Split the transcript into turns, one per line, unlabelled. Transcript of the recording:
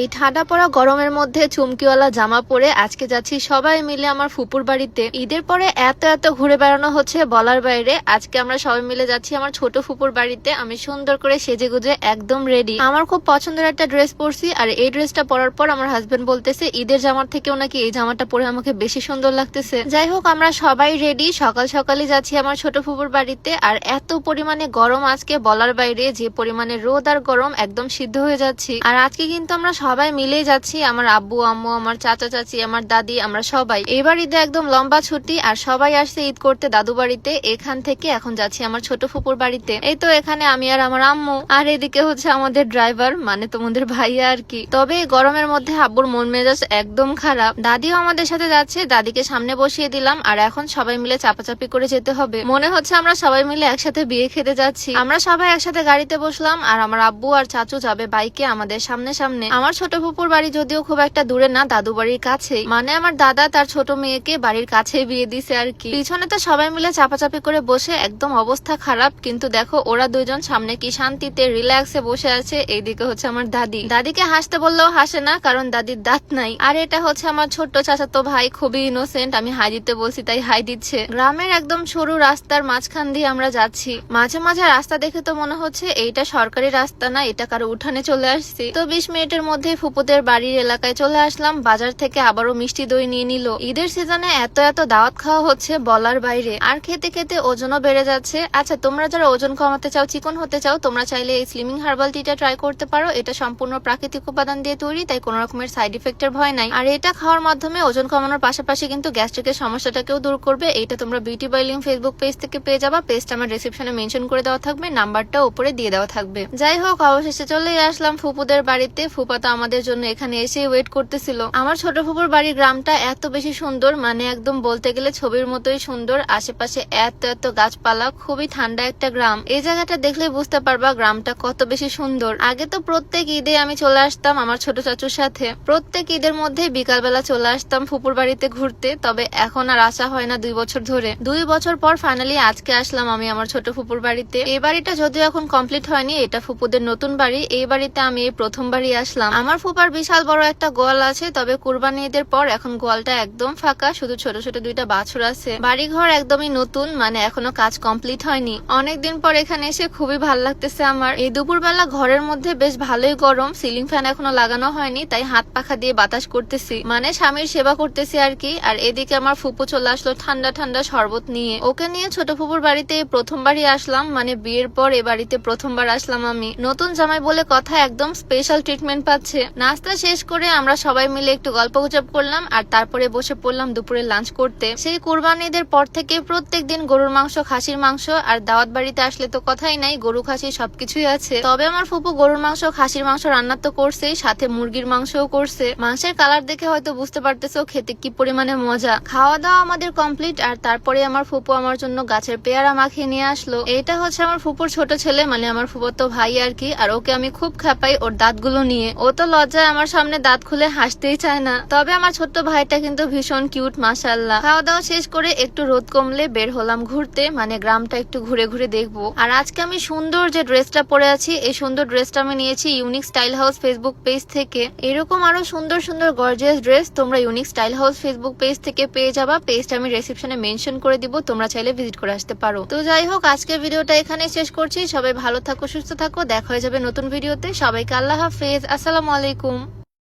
এই ঠান্ডা পড়া গরমের মধ্যে চুমকিওয়ালা জামা পরে আজকে যাচ্ছি সবাই মিলে আমার ফুপুর বাড়িতে। ঈদের পরে এত এত ঘুরে বেড়ানো হচ্ছে বলার বাইরে। আজকে আমরা সবাই মিলে যাচ্ছি আমার ছোট ফুপুর বাড়িতে। আমি সুন্দর করে সেজে গুজে একদম রেডি আমার খুব পছন্দের একটা ড্রেস পরছি আর এই ড্রেসটা পরার পর আমার হাজবেন্ড বলতেছে, ঈদের জামার থেকেও নাকি এই জামাটা পরে আমাকে বেশি সুন্দর লাগতেছে। যাই হোক, আমরা সবাই রেডি সকাল সকালই যাচ্ছি আমার ছোট ফুপুর বাড়িতে আর এত পরিমাণে গরম আজকে বলার বাইরে যে পরিমাণে রোদ আর গরম একদম সিদ্ধ হয়ে যাচ্ছি। আর আজকে কিন্তু আমরা সবাই মিলেই যাচ্ছি। আমার আব্বু, আম্মু, আমার চাচা, চাচি, আমার দাদি, আমরা সবাই। এবার ঈদে একদম লম্বা ছুটি আর সবাই আসছে ঈদ করতে দাদু বাড়িতে। এখান থেকে এখন যাচ্ছি আমার ছোট ফুপুর বাড়িতে। এই তো এখানে আমি আর আমার আম্মু। আর এদিকে হচ্ছে আমাদের ড্রাইভার মানে তোমাদের ভাইয়া আর কি। তবে গরমের মধ্যে আব্বুর মন মেজাজ একদম খারাপ। দাদিও আমাদের সাথে যাচ্ছে, দাদিকে সামনে বসিয়ে দিলাম। আর এখন সবাই মিলে চাপাচাপি করে যেতে হবে। মনে হচ্ছে আমরা সবাই মিলে একসাথে বিয়ে খেতে যাচ্ছি। আমরা সবাই একসাথে গাড়িতে বসলাম। আর আমার আব্বু আর চাচু যাবে বাইকে আমাদের সামনে সামনে। আমার ছোট ফুপুর বাড়ি যদিও খুব একটা দূরে না, দাদু বাড়ির কাছেই। মানে আমার দাদা তার ছোট মেয়েকে বাড়ির কাছেই বিয়ে দিছে আর কি। পিছনে তো সবাই মিলে চাপাচাপি করে বসে একদম অবস্থা খারাপ, কিন্তু দেখো ওরা দুজন সামনে কি শান্তিতে রিল্যাক্সে বসে আছে, এইদিকে হচ্ছে আমার দাদি। দাদিকে হাসতে বললেও হাসে না, কারণ দাদির দাঁত নাই। আর এটা হচ্ছে আমার ছোট্ট চাচাতো ভাই, খুবই ইনোসেন্ট আমি হাই দিতে বলছি, তাই হাই দিচ্ছে। গ্রামের একদম সরু রাস্তার মাঝখান দিয়ে আমরা যাচ্ছি। মাঝে মাঝে রাস্তা দেখে তো মনে হচ্ছে, এইটা সরকারি রাস্তা না, এটা কারও উঠানে চলে আসছি। তো বিশ মিনিটের মধ্যে ফুপুদের বাড়ির এলাকায় চলে আসলাম। বাজার থেকে আবারও মিষ্টি দই নিয়ে নিল। ঈদের সিজনে এত এত দাওয়াত খাওয়া হচ্ছে বলার বাইরে। আর খেতে খেতে ওজনও বেড়ে যাচ্ছে। আচ্ছা তোমরা যারা ওজন কমাতে চাও, চিকন হতে চাও, তোমরা চাইলে এই স্লিমিং হার্বাল টিটা ট্রাই করতে পারো। এটা সম্পূর্ণ প্রাকৃতিক উপাদান দিয়ে তৈরি, তাই কোনো রকমের সাইড ইফেক্টের ভয় নাই। আর এটা খাওয়ার মাধ্যমে ওজন কমানোর পাশাপাশি কিন্তু গ্যাস্ট্রিকের সমস্যাটাকেও দূর করবে। এটা তোমরা বিউটি বাইলিং ফেসবুক পেজ থেকে পেয়ে যাবা। পেজটা আমার ডিসক্রিপশনে মেনশন করে দেওয়া থাকবে নাম্বারটা উপরে দিয়ে দেওয়া থাকবে। যাই হোক, অবশেষে চলে আসলাম ফুপুদের বাড়িতে। ফুপা তো আমাদের জন্য এখানে এসে ওয়েট করতেছিল। আমার ছোট ফুপুর বাড়ির গ্রামটা এত বেশি সুন্দর মানে একদম বলতে গেলে ছবির মতোই সুন্দর। আশেপাশে এত এত গাছপালা, খুবই ঠান্ডা একটা গ্রাম। এই জায়গাটা দেখলে বুঝতে পারবা গ্রামটা কত বেশি সুন্দর। আগে তো প্রত্যেক ঈদে আমি চলে আসতাম আমার ছোট চাচুর সাথে। প্রত্যেক ঈদের মধ্যে বিকালবেলা চলে আসতাম ফুপুর বাড়িতে ঘুরতে, তবে এখন আর আসা হয় না দুই বছর ধরে। দুই বছর পর ফাইনালি আজকে আসলাম আমি আমার ছোট ফুপুর বাড়িতে। এই বাড়িটা যদিও এখন কমপ্লিট হয়নি, এটা ফুপুদের নতুন বাড়ি। এই বাড়িতে আমি এই প্রথমবারই আসলাম। আমার ফুপার বিশাল বড় একটা গোয়াল আছে, তবে কুরবানি ঈদের পর এখন গোয়ালটা একদম ফাঁকা, শুধু ছোট ছোট দুইটা বাছুর আছে। বাড়ি ঘর একদমই নতুন মানে এখনও কাজ কমপ্লিট হয়নি। অনেকদিন পর এখানে এসে খুবই ভালো লাগতেছে আমার। এই দুপুরবেলা ঘরের মধ্যে বেশ ভালোই গরম, সিলিং ফ্যান এখনও লাগানো হয়নি, তাই হাত পাখা দিয়ে বাতাস করতেছি। মানে স্বামীর সেবা করতেছি আর কি, আর এদিকে আমার ফুপু চলে আসলো ঠান্ডা ঠান্ডা শরবত নিয়ে। ওকে নিয়ে ছোট ফুপুর বাড়িতে প্রথমবারই আসলাম মানে বিয়ের পর এ বাড়িতে প্রথমবার আসলাম আমি। নতুন জামাই বলে কথা, একদম স্পেশাল ট্রিটমেন্ট পাচ্ছে। নাস্তা শেষ করে আমরা সবাই মিলে একটু গল্প গুজব করলাম আর তারপরে বসে পড়লাম দুপুরে লাঞ্চ করতে। সেই কুরবানিদের পর থেকে প্রত্যেক দিন গরুর মাংস, খাসির মাংস আর দাওয়াত বাড়িতে আসলে তো কথাই নাই, গরু, খাসি সবকিছুই আছে। তবে আমার ফুপু গরুর মাংস, খাসির মাংস রান্না তো করছেই, সাথে মুরগির মাংসও করছে। মাংসের কালার দেখে হয়তো বুঝতে পারতেছো খেতে কি পরিমাণে মজা। খাওয়া দাওয়া আমাদের কমপ্লিট আর তারপরে আমার ফুপু আমার জন্য গাছের পেয়ারা মাখিয়ে নিয়ে আসলো। এটা হচ্ছে আমার ফুপুর ছোট ছেলে মানে আমার ফুপুর তো ভাই আর কি, আর ওকে আমি খুব খাপাই ওর দাঁতগুলো নিয়ে। ও তো লজ্জায় আমার সামনে দাঁত খুলে হাসতেই চায় না। তবে আমার ছোট্ট ভাইটা কিন্তু ভীষণ কিউট মাসাল্লাহ খাওয়া দাওয়া শেষ করে একটু রোদ কমলে বের হলাম ঘুরতে মানে গ্রামটা একটু ঘুরে ঘুরে দেখব। আর আজকে আমি সুন্দর যে ড্রেসটা পরে আছি, এই সুন্দর ড্রেসটা আমি নিয়েছি unique style house Facebook page থেকে। এরকম আরও সুন্দর সুন্দর গর্জিয়াস ড্রেস তোমরা unique style house Facebook page থেকে পেয়ে যাবা। পেজটা আমি রেসিপশনে মেনশন করে দিব, তোমরা চাইলে ভিজিট করে আসতে পারো। তো যাই হোক আজকের ভিডিওটা এখানে শেষ করছি। সবাই ভালো থাকো, সুস্থ থাকো। দেখা হয়ে যাবে নতুন ভিডিওতে। সবাইকে আল্লাহ হাফেজ। আসসালামু আলাইকুম।